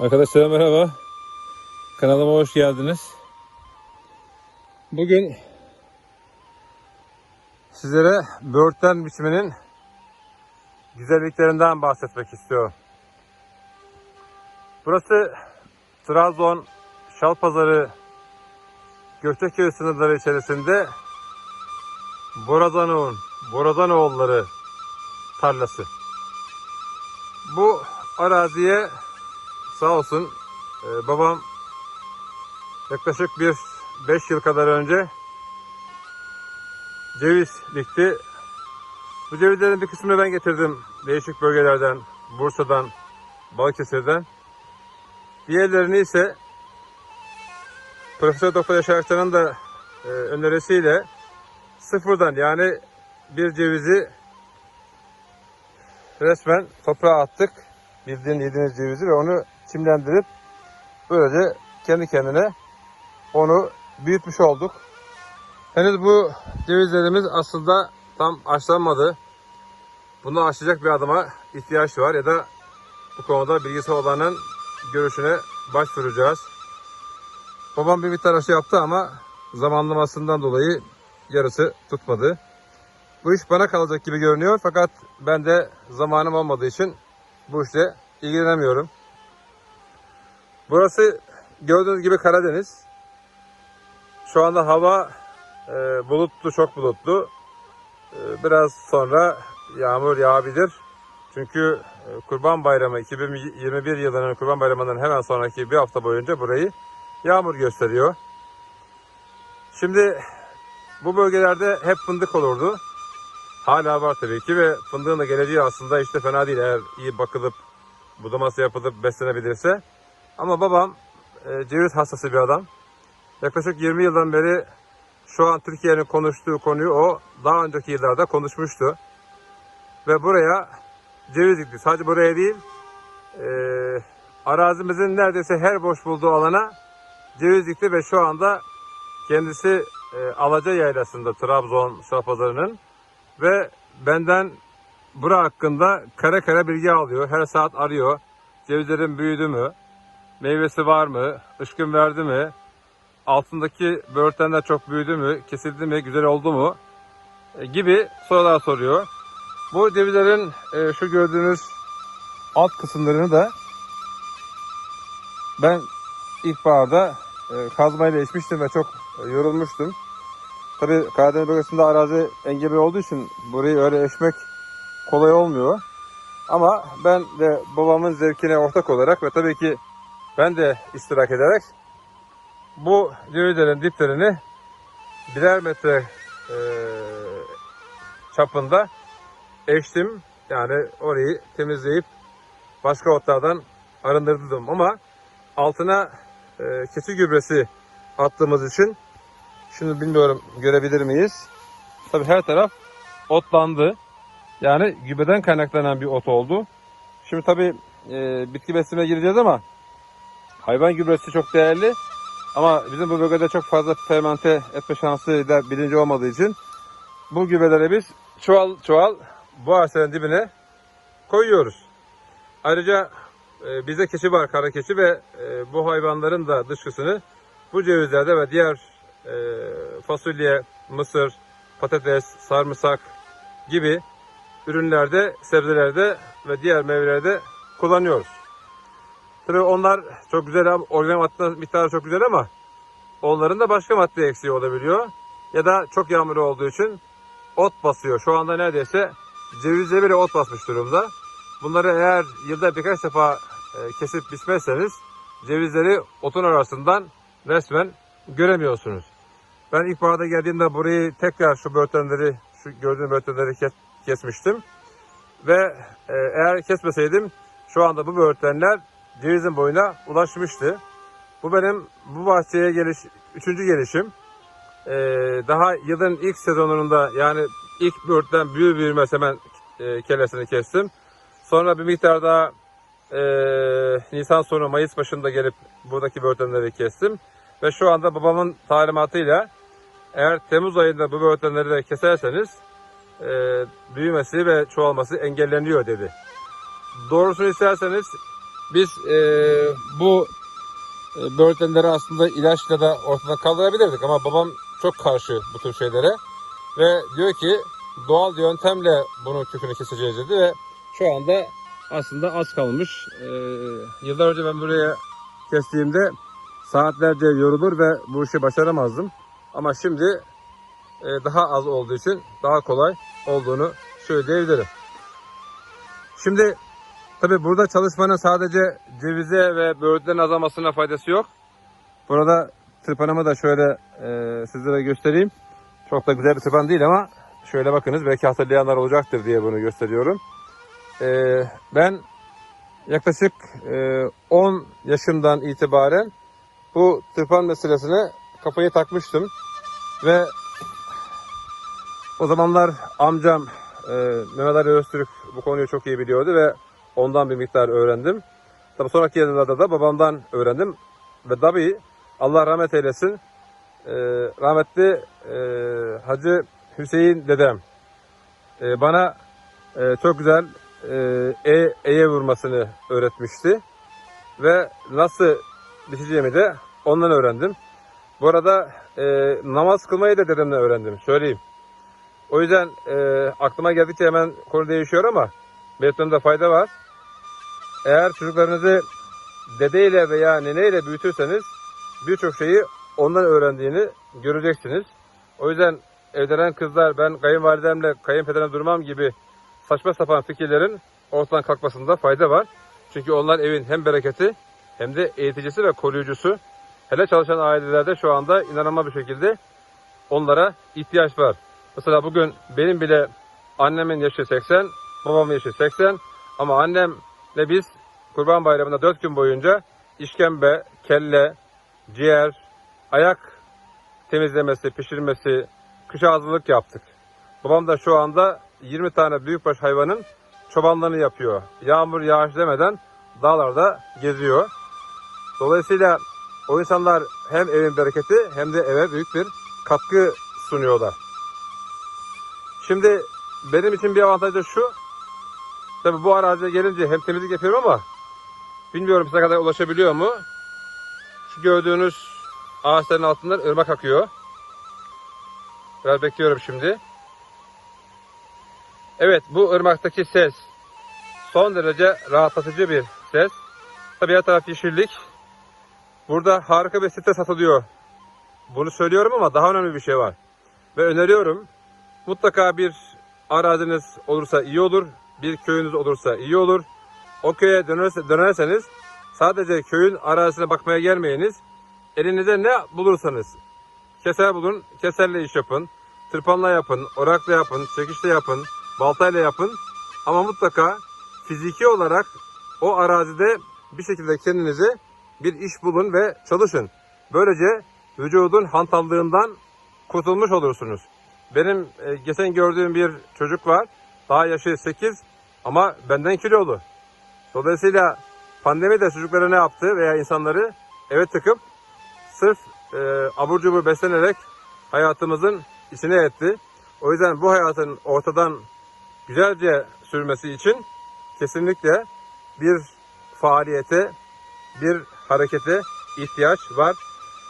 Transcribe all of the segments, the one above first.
Arkadaşlar merhaba. Kanalıma hoş geldiniz. Bugün sizlere böğürtlen biçiminin güzelliklerinden bahsetmek istiyorum. Burası Trabzon Şalpazarı Gökçeköy sınırları içerisinde Borazanoğlu'nun Borazanoğulları tarlası. Bu araziye sağ olsun e, babam yaklaşık bir 5 yıl kadar önce ceviz dikti. Bu cevizlerin bir kısmını ben getirdim değişik bölgelerden, Bursa'dan, Balıkesir'den. Diğerlerini ise Profesör Doktor Yaşar Akçan'ın da e, önerisiyle sıfırdan yani bir cevizi resmen toprağa attık. Bildiğin yediğiniz cevizi ve onu çimlendirip böylece kendi kendine onu büyütmüş olduk. Henüz bu cevizlerimiz aslında tam açlanmadı. Bunu aşacak bir adıma ihtiyaç var ya da bu konuda bilgisi olanın görüşüne başvuracağız. Babam bir miktar aşı yaptı ama zamanlamasından dolayı yarısı tutmadı. Bu iş bana kalacak gibi görünüyor fakat ben de zamanım olmadığı için bu işle ilgilenemiyorum. Burası gördüğünüz gibi Karadeniz. Şu anda hava e, bulutlu, çok bulutlu. E, biraz sonra yağmur yağabilir. Çünkü e, Kurban Bayramı 2021 yılının Kurban Bayramı'ndan hemen sonraki bir hafta boyunca burayı yağmur gösteriyor. Şimdi bu bölgelerde hep fındık olurdu. Hala var tabii ki ve fındığın da geleceği aslında işte fena değil eğer iyi bakılıp budaması yapılıp beslenebilirse. Ama babam e, ceviz hastası bir adam. Yaklaşık 20 yıldan beri şu an Türkiye'nin konuştuğu konuyu o daha önceki yıllarda konuşmuştu. Ve buraya ceviz dikti. Sadece buraya değil, e, arazimizin neredeyse her boş bulduğu alana ceviz dikti ve şu anda kendisi e, Alaca Yaylası'nda Trabzon Şahpazarı'nın ve benden bura hakkında kare kare bilgi alıyor. Her saat arıyor. Cevizlerin büyüdü mü? Meyvesi var mı? Işkın verdi mi? Altındaki böğürtlenler çok büyüdü mü? Kesildi mi? Güzel oldu mu? E, gibi sorular soruyor. Bu cevizlerin e, şu gördüğünüz alt kısımlarını da ben ilkbaharda e, kazmayla içmiştim ve çok yorulmuştum. Tabii Karadeniz bölgesinde arazi engebeli olduğu için burayı öyle eşmek kolay olmuyor. Ama ben de babamın zevkine ortak olarak ve tabii ki ben de iştirak ederek bu cevizlerin diplerini birer metre e, çapında eştim. Yani orayı temizleyip başka otlardan arındırdım ama altına e, keçi gübresi attığımız için Şimdi bilmiyorum görebilir miyiz? Tabii her taraf otlandı. Yani gübreden kaynaklanan bir ot oldu. Şimdi tabii e, bitki beslemeye gireceğiz ama hayvan gübresi çok değerli. Ama bizim bu bölgede çok fazla fermente etme şansı da bilinci olmadığı için bu gübreleri biz çuval çuval bu ağaçların dibine koyuyoruz. Ayrıca e, bizde keçi var, kara keçi ve e, bu hayvanların da dışkısını bu cevizlerde ve diğer fasulye, mısır, patates, sarımsak gibi ürünlerde, sebzelerde ve diğer meyvelerde kullanıyoruz. Tabii onlar çok güzel, organik madde miktarı çok güzel ama onların da başka madde eksiği olabiliyor. Ya da çok yağmur olduğu için ot basıyor. Şu anda neredeyse cevizle bile ot basmış durumda. Bunları eğer yılda birkaç defa e, kesip biçmezseniz cevizleri otun arasından resmen göremiyorsunuz. Ben ilkbaharda geldiğimde burayı tekrar şu böğürtlenleri, şu gördüğüm böğürtlenleri kes, kesmiştim. Ve e, eğer kesmeseydim şu anda bu böğürtlenler cevizin boyuna ulaşmıştı. Bu benim bu bahçeye geliş, üçüncü gelişim. E, daha yılın ilk sezonunda yani ilk böğürtlen büyür büyümez hemen e, kellesini kestim. Sonra bir miktar daha e, Nisan sonu Mayıs başında gelip buradaki böğürtlenleri kestim. Ve şu anda babamın talimatıyla eğer Temmuz ayında bu böğürtlenleri de keserseniz e, büyümesi ve çoğalması engelleniyor dedi. Doğrusunu isterseniz biz e, bu e, böğürtlenleri aslında ilaçla da ortadan kaldırabilirdik ama babam çok karşı bu tür şeylere ve diyor ki doğal yöntemle bunun kökünü keseceğiz dedi ve şu anda aslında az kalmış. E, yıllar önce ben buraya kestiğimde saatlerce yorulur ve bu işi başaramazdım. Ama şimdi e, daha az olduğu için daha kolay olduğunu söyleyebilirim. Şimdi tabi burada çalışmanın sadece cevize ve böğürtlerin azalmasına faydası yok. Burada tırpanımı da şöyle e, sizlere göstereyim. Çok da güzel bir tırpan değil ama şöyle bakınız belki hatırlayanlar olacaktır diye bunu gösteriyorum. E, ben yaklaşık e, 10 yaşımdan itibaren bu tırpan meselesine kafayı takmıştım. Ve o zamanlar amcam e, Mehmet Ali Öztürk bu konuyu çok iyi biliyordu ve ondan bir miktar öğrendim. Tabii sonraki yıllarda da babamdan öğrendim. Ve tabii Allah rahmet eylesin e, rahmetli e, Hacı Hüseyin dedem e, bana e, çok güzel e, e, eye vurmasını öğretmişti. Ve nasıl biçeceğimi de ondan öğrendim. Bu arada e, namaz kılmayı da dedemden öğrendim. Söyleyeyim. O yüzden e, aklıma geldikçe hemen konu değişiyor ama belirtmemde fayda var. Eğer çocuklarınızı dedeyle veya neneyle büyütürseniz birçok şeyi ondan öğrendiğini göreceksiniz. O yüzden evlenen kızlar ben kayınvalidemle kayınpederimle durmam gibi saçma sapan fikirlerin ortadan kalkmasında fayda var. Çünkü onlar evin hem bereketi hem de eğiticisi ve koruyucusu. Hele çalışan ailelerde şu anda inanılmaz bir şekilde onlara ihtiyaç var. Mesela bugün benim bile annemin yaşı 80, babamın yaşı 80 ama annemle biz Kurban Bayramı'nda 4 gün boyunca işkembe, kelle, ciğer, ayak temizlemesi, pişirmesi, kışa hazırlık yaptık. Babam da şu anda 20 tane büyükbaş hayvanın çobanlığını yapıyor. Yağmur yağış demeden dağlarda geziyor. Dolayısıyla o insanlar hem evin bereketi hem de eve büyük bir katkı sunuyorlar. Şimdi benim için bir avantaj da şu. Tabii bu araziye gelince hem temizlik yapıyorum ama bilmiyorum size kadar ulaşabiliyor mu? Şu gördüğünüz ağaçların altından ırmak akıyor. Biraz bekliyorum şimdi. Evet bu ırmaktaki ses son derece rahatlatıcı bir ses. Tabii her taraf yeşillik. Burada harika bir site satılıyor. Bunu söylüyorum ama daha önemli bir şey var. Ve öneriyorum. Mutlaka bir araziniz olursa iyi olur. Bir köyünüz olursa iyi olur. O köye dönerse, dönerseniz sadece köyün arazisine bakmaya gelmeyiniz. Elinize ne bulursanız keser bulun, keserle iş yapın. Tırpanla yapın, orakla yapın, çekişle yapın, baltayla yapın. Ama mutlaka fiziki olarak o arazide bir şekilde kendinize bir iş bulun ve çalışın. Böylece vücudun hantallığından kurtulmuş olursunuz. Benim e, geçen gördüğüm bir çocuk var. Daha yaşı 8 ama benden kilolu. Dolayısıyla pandemi de çocuklara ne yaptı veya insanları eve tıkıp sırf e, abur cubur beslenerek hayatımızın içine etti. O yüzden bu hayatın ortadan güzelce sürmesi için kesinlikle bir faaliyete, bir harekete ihtiyaç var.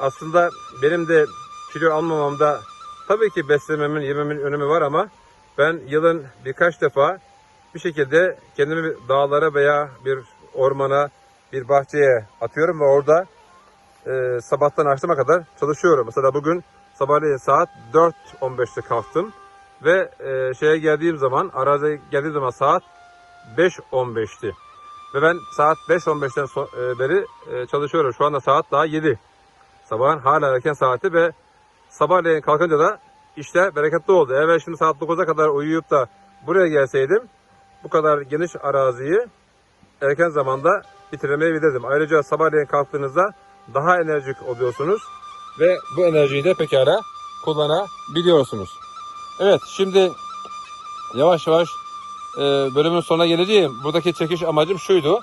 Aslında benim de kilo almamamda tabii ki beslememin, yememin önemi var ama ben yılın birkaç defa bir şekilde kendimi dağlara veya bir ormana, bir bahçeye atıyorum ve orada e, sabahtan akşama kadar çalışıyorum. Mesela bugün sabahleyin saat 4.15'te kalktım ve e, şeye geldiğim zaman, araziye geldiğim zaman saat 5.15'ti. Ve ben saat 5.15'ten so- e, beri e, çalışıyorum. Şu anda saat daha 7. Sabahın hala erken saati ve sabahleyin kalkınca da işte bereketli oldu. Eğer şimdi saat 9'a kadar uyuyup da buraya gelseydim bu kadar geniş araziyi erken zamanda bitiremeyebilirdim. Ayrıca sabahleyin kalktığınızda daha enerjik oluyorsunuz ve bu enerjiyi de pekala kullanabiliyorsunuz. Evet şimdi yavaş yavaş e, bölümün sonuna geleceğim. Buradaki çekiş amacım şuydu.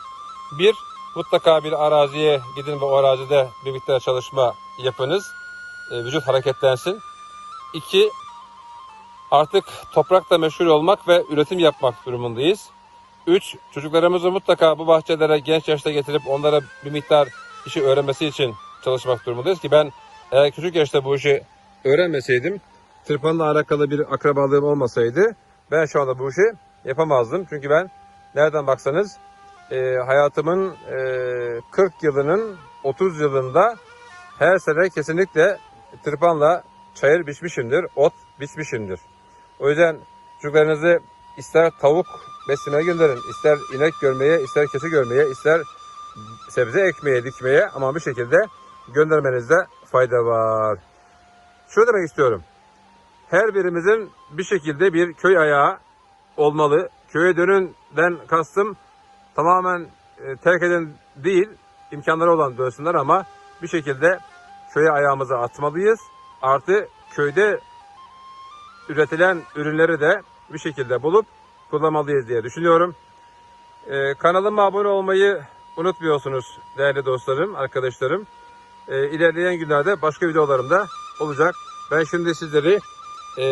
Bir, mutlaka bir araziye gidin ve o arazide bir miktar çalışma yapınız. E, vücut hareketlensin. İki, artık toprakla meşgul olmak ve üretim yapmak durumundayız. Üç, çocuklarımızı mutlaka bu bahçelere genç yaşta getirip onlara bir miktar işi öğrenmesi için çalışmak durumundayız ki ben eğer küçük yaşta bu işi öğrenmeseydim, tırpanla alakalı bir akrabalığım olmasaydı ben şu anda bu işi yapamazdım. Çünkü ben nereden baksanız e, hayatımın e, 40 yılının 30 yılında her sene kesinlikle tırpanla çayır biçmişimdir, ot biçmişimdir. O yüzden çocuklarınızı ister tavuk beslemeye gönderin, ister inek görmeye, ister keçi görmeye, ister sebze ekmeye, dikmeye ama bir şekilde göndermenizde fayda var. Şunu demek istiyorum. Her birimizin bir şekilde bir köy ayağı olmalı. Köye dönünden kastım tamamen e, terk eden değil, imkanları olan dönsünler ama bir şekilde köye ayağımızı atmalıyız. Artı köyde üretilen ürünleri de bir şekilde bulup kullanmalıyız diye düşünüyorum. Ee, kanalıma abone olmayı unutmuyorsunuz değerli dostlarım, arkadaşlarım. Ee, ilerleyen günlerde başka videolarımda olacak. Ben şimdi sizleri e,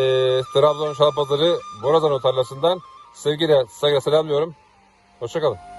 Trabzon Şalpazarı Borazano tarlasından sevgiyle, saygıyla selamlıyorum. Hoşçakalın.